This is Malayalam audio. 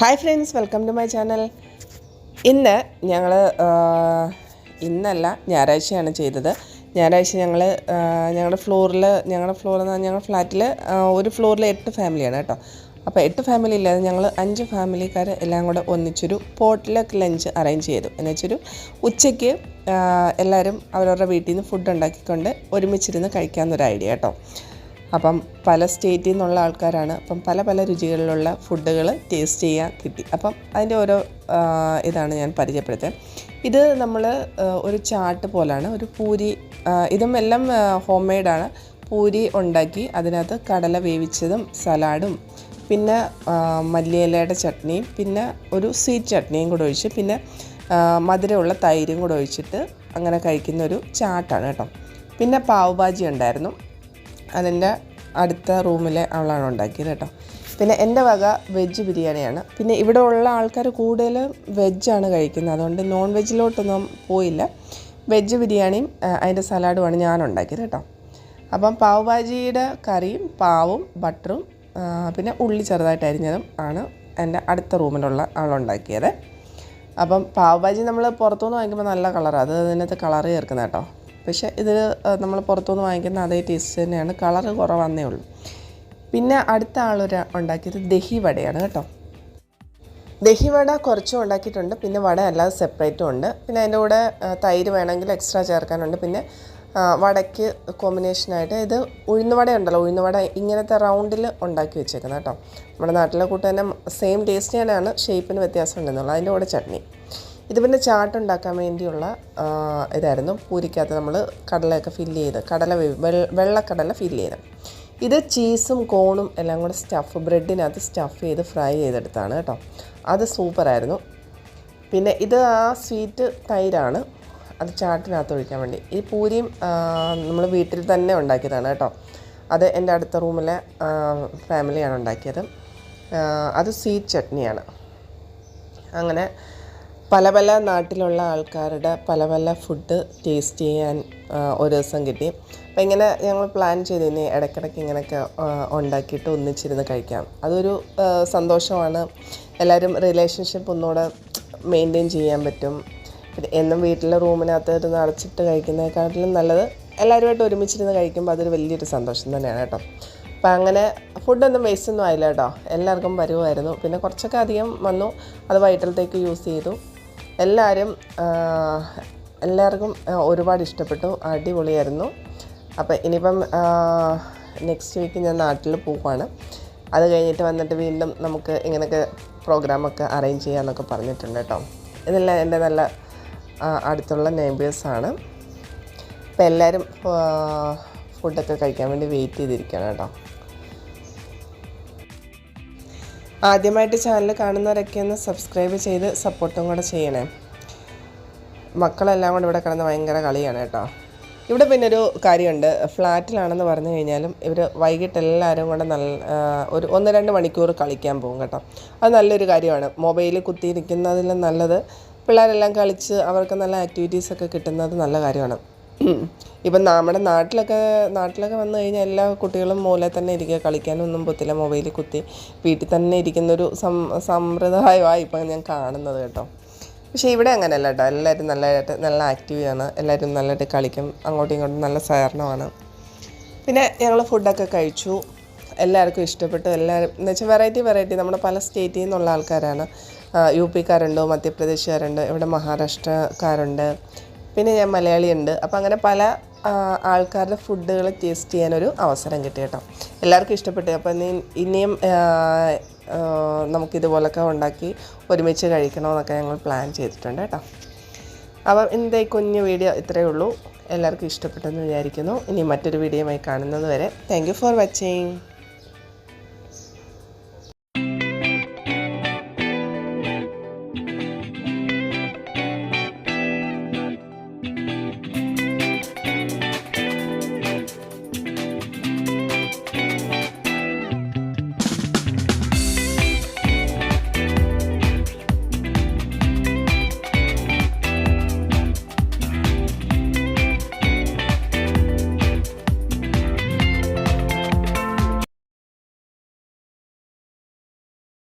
Hi friends welcome to my channel ഇന്ന് ഞങ്ങൾ ഇന്നല്ല ഞായറാഴ്ചയാണ് ചെയ്തത്. ഞായറാഴ്ച ഞങ്ങൾ ഞങ്ങളുടെ ഫ്ലോറിൽ ഞങ്ങളുടെ ഫ്ലോറിൽ നിന്ന് ഞങ്ങളുടെ ഫ്ലാറ്റിൽ ഒരു ഫ്ലോറിൽ എട്ട് ഫാമിലിയാണ് കേട്ടോ. അപ്പോൾ എട്ട് ഫാമിലി ഇല്ലാതെ ഞങ്ങൾ അഞ്ച് ഫാമിലിക്കാർ എല്ലാം കൂടെ ഒന്നിച്ചൊരു പോട്ടിലൊക്കെ ലഞ്ച് അറേഞ്ച് ചെയ്തു. എന്ന് വെച്ചൊരു ഉച്ചയ്ക്ക് എല്ലാവരും അവരവരുടെ വീട്ടിൽ നിന്ന് ഫുഡ് ഉണ്ടാക്കിക്കൊണ്ട് ഒരുമിച്ചിരുന്ന് കഴിക്കാമെന്നൊരു ഐഡിയ കേട്ടോ അപ്പം പല സ്റ്റേറ്റിൽ നിന്നുള്ള ആൾക്കാരാണ്. അപ്പം പല പല രുചികളിലുള്ള ഫുഡുകൾ ടേസ്റ്റ് ചെയ്യാൻ കിട്ടി. അപ്പം അതിന്റെ ഓരോ ഇതാണ് ഞാൻ പരിചയപ്പെടുത്തുന്നത് ഇത് നമ്മൾ ഒരു ചാട്ട് പോലാണ്. ഒരു പൂരി ഇതും എല്ലാം ഹോം മെയ്ഡാണ് പൂരി ഉണ്ടാക്കി അതിനകത്ത് കടല വേവിച്ചതും സലാഡും പിന്നെ മല്ലിയിലയുടെ ചട്നിയും പിന്നെ ഒരു സ്വീറ്റ് ചട്നിയും കൂടെ ഒഴിച്ച് പിന്നെ മധുരമുള്ള തൈരും കൂടെ ഒഴിച്ചിട്ട് അങ്ങനെ കഴിക്കുന്ന ഒരു ചാട്ടാണ് കേട്ടോ. പിന്നെ പാവ് ഭാജി ഉണ്ടായിരുന്നു. അതിന്റെ അടുത്ത റൂമിലെ അവളാണ് ഉണ്ടാക്കിയത് കേട്ടോ. പിന്നെ എന്റെ വക വെജ് ബിരിയാണിയാണ്. പിന്നെ ഇവിടെ ഉള്ള ആൾക്കാർ കൂടുതലും വെജാണ് കഴിക്കുന്നത്. അതുകൊണ്ട് നോൺ വെജിലോട്ടൊന്നും പോയില്ല. വെജ് ബിരിയാണിയും അതിന്റെ സലാഡുമാണ് ഞാൻ ഉണ്ടാക്കിയത് കേട്ടോ. അപ്പം പാവ് ഭാജിയുടെ കറിയും പാവും ബട്ടറും പിന്നെ ഉള്ളി ചെറുതായിട്ട് അരിഞ്ഞതും ആണ് എന്റെ അടുത്ത റൂമിലുള്ള ആളുണ്ടാക്കിയത് അപ്പം പാവ് ഭാജി നമ്മൾ പുറത്തുനിന്ന് വാങ്ങിക്കുമ്പോൾ നല്ല കളറാണ് അത് അതിനകത്ത് കളർ ചേർക്കുന്നത് കേട്ടോ. പക്ഷേ ഇത് നമ്മൾ പുറത്തുനിന്ന് വാങ്ങിക്കുന്ന അതേ ടേസ്റ്റ് തന്നെയാണ്. കളറ് കുറവാന്നേ ഉള്ളൂ. പിന്നെ അടുത്ത ആളൊരു ഉണ്ടാക്കിയത് ദഹി വടയാണ് കേട്ടോ. ദഹി വട കുറച്ചും ഉണ്ടാക്കിയിട്ടുണ്ട്. പിന്നെ വട അല്ലാതെ സെപ്പറേറ്റും ഉണ്ട്. പിന്നെ അതിന്റെ കൂടെ തൈര് വേണമെങ്കിൽ എക്സ്ട്രാ ചേർക്കാനുണ്ട്. പിന്നെ വടയ്ക്ക് കോമ്പിനേഷനായിട്ട് ഇത് ഉഴുന്നുവട ഉണ്ടല്ലോ. ഉഴുന്നുവട ഇങ്ങനത്തെ റൗണ്ടിൽ ഉണ്ടാക്കി വെച്ചേക്കുന്നത് കേട്ടോ. നമ്മുടെ നാട്ടിലെ കൂട്ട് തന്നെ സെയിം ടേസ്റ്റ് തന്നെയാണ് ഷേപ്പിന് വ്യത്യാസം ഉണ്ടെന്നുള്ളത്. അതിന്റെ കൂടെ ചട്നി. ഇത് പിന്നെ ചാട്ട് ഉണ്ടാക്കാൻ വേണ്ടിയുള്ള ഇതായിരുന്നു. പൂരിക്കകത്ത് നമ്മൾ കടലയൊക്കെ ഫില്ല് ചെയ്ത് കടല വെള്ളക്കടല ഫില്ല് ചെയ്ത്. ഇത് ചീസും കോണും എല്ലാം കൂടെ സ്റ്റഫ് ബ്രെഡിനകത്ത് സ്റ്റഫ് ചെയ്ത് ഫ്രൈ ചെയ്തെടുത്താണ് കേട്ടോ. അത് സൂപ്പറായിരുന്നു. പിന്നെ ഇത് ആ സ്വീറ്റ് തൈരാണ്. അത് ചാട്ടിനകത്ത് ഒഴിക്കാൻ വേണ്ടി. ഈ പൂരിയും നമ്മൾ വീട്ടിൽ തന്നെ ഉണ്ടാക്കിയതാണ് കേട്ടോ. അത് എന്റെ അടുത്ത റൂമിലെ ഫാമിലിയാണ് ഉണ്ടാക്കിയത്. അത് സ്വീറ്റ് ചട്നിയാണ്. അങ്ങനെ പല പല നാട്ടിലുള്ള ആൾക്കാരുടെ പല പല ഫുഡ് ടേസ്റ്റ് ചെയ്യാൻ ഒരു ദിവസം കിട്ടി. അപ്പം ഇങ്ങനെ ഞങ്ങൾ പ്ലാൻ ചെയ്തു ഇടയ്ക്കിടയ്ക്ക് ഇങ്ങനെയൊക്കെ ഉണ്ടാക്കിയിട്ട് ഒന്നിച്ചിരുന്ന് കഴിക്കാം. അതൊരു സന്തോഷമാണ്. എല്ലാവരും റിലേഷൻഷിപ്പ് ഒന്നുകൂടെ മെയിന്റെയിൻ ചെയ്യാൻ പറ്റും. എന്നും വീട്ടിലെ റൂമിനകത്ത് ഇരുന്ന് അടച്ചിട്ട് കഴിക്കുന്നതിനെക്കാട്ടിലും നല്ലത് എല്ലാവരുമായിട്ട് ഒരുമിച്ചിരുന്ന് കഴിക്കുമ്പോൾ അതൊരു വലിയൊരു സന്തോഷം തന്നെയാണ് കേട്ടോ. അപ്പം അങ്ങനെ ഫുഡൊന്നും വേസ്റ്റ് ഒന്നും ആയില്ല കേട്ടോ. എല്ലാവർക്കും വരുമായിരുന്നു പിന്നെ കുറച്ചൊക്കെ അധികം വന്നു. അത് വൈകിട്ടത്തേക്ക് യൂസ് ചെയ്തു. എല്ലാവരും എല്ലാവർക്കും ഒരുപാട് ഇഷ്ടപ്പെട്ടു. അടിപൊളിയായിരുന്നു. അപ്പോൾ ഇനിയിപ്പം നെക്സ്റ്റ് വീക്ക് ഞാൻ നാട്ടിൽ പോവുകയാണ് അത് കഴിഞ്ഞിട്ട് വന്നിട്ട് വീണ്ടും നമുക്ക് ഇങ്ങനെയൊക്കെ പ്രോഗ്രാമൊക്കെ അറേഞ്ച് ചെയ്യാമെന്നൊക്കെ പറഞ്ഞിട്ടുണ്ട് കേട്ടോ ഇതെല്ലാം എന്റെ നല്ല അടുത്തുള്ള നെയ്ബേഴ്സാണ് അപ്പം എല്ലാവരും ഫുഡൊക്കെ കഴിക്കാൻ വേണ്ടി വെയിറ്റ് ചെയ്തിരിക്കുകയാണ് കേട്ടോ ആദ്യമായിട്ട് ചാനൽ കാണുന്നവരൊക്കെ ഒന്ന് സബ്സ്ക്രൈബ് ചെയ്ത് സപ്പോർട്ടും കൂടെ ചെയ്യണേ. മക്കളെല്ലാം കൂടെ ഇവിടെ കിടന്ന് ഭയങ്കര കളിയാണ് കേട്ടോ. ഇവിടെ പിന്നെ ഒരു കാര്യമുണ്ട്. ഫ്ലാറ്റിലാണെന്ന് പറഞ്ഞു കഴിഞ്ഞാലും ഇവർ വൈകിട്ട് എല്ലാവരും കൂടെ നല്ല ഒരു ഒന്ന് രണ്ട് മണിക്കൂർ കളിക്കാൻ പോകും കേട്ടോ. അത് നല്ലൊരു കാര്യമാണ്. മൊബൈലിൽ കുത്തിയിരിക്കുന്നതിലും നല്ലത്. പിള്ളേരെല്ലാം കളിച്ച് അവർക്ക് നല്ല ആക്ടിവിറ്റീസൊക്കെ കിട്ടുന്നത് നല്ല കാര്യമാണ്. ഇപ്പം നമ്മുടെ നാട്ടിലൊക്കെ നാട്ടിലൊക്കെ വന്നു കഴിഞ്ഞാൽ എല്ലാ കുട്ടികളും മൂലെ തന്നെ ഇരിക്കുക കളിക്കാനൊന്നും പൊത്തില്ല മൊബൈലിൽ കുത്തി വീട്ടിൽ തന്നെ ഇരിക്കുന്നൊരു സം സമ്പ്രദായമായി ഇപ്പം ഞാൻ കാണുന്നത് കേട്ടോ. പക്ഷേ ഇവിടെ അങ്ങനെയല്ല കേട്ടോ. എല്ലാവരും നല്ലതായിട്ട് നല്ല ആക്റ്റീവാണ് എല്ലാവരും നല്ലതായിട്ട് കളിക്കും. അങ്ങോട്ടും ഇങ്ങോട്ടും നല്ല സഹകരണമാണ്. പിന്നെ ഞങ്ങൾ ഫുഡൊക്കെ കഴിച്ചു. എല്ലാവർക്കും ഇഷ്ടപ്പെട്ടു. എല്ലാവരും എന്ന് വെച്ചാൽ വെറൈറ്റി വെറൈറ്റി നമ്മുടെ പല സ്റ്റേറ്റിൽ നിന്നുള്ള ആൾക്കാരാണ്. യു പിക്കാരുണ്ട് മധ്യപ്രദേശുകാരുണ്ട് ഇവിടെ മഹാരാഷ്ട്രക്കാരുണ്ട്. പിന്നെ ഞാൻ മലയാളിയുണ്ട്. അപ്പോൾ അങ്ങനെ പല ആൾക്കാരുടെ ഫുഡുകൾ ടേസ്റ്റ് ചെയ്യാനൊരു അവസരം കിട്ടി കേട്ടോ. എല്ലാവർക്കും ഇഷ്ടപ്പെട്ടു. അപ്പോൾ ഇനി ഇനിയും നമുക്കിതുപോലൊക്കെ ഉണ്ടാക്കി ഒരുമിച്ച് കഴിക്കണമെന്നൊക്കെ ഞങ്ങൾ പ്ലാൻ ചെയ്തിട്ടുണ്ട് കേട്ടോ. അപ്പം ഇന്നത്തെ കുഞ്ഞു വീഡിയോ ഇത്രയേ ഉള്ളൂ. എല്ലാവർക്കും ഇഷ്ടപ്പെട്ടെന്ന് വിചാരിക്കുന്നു. ഇനി മറ്റൊരു വീഡിയോയുമായി കാണുന്നത് വരെ. Thank for watching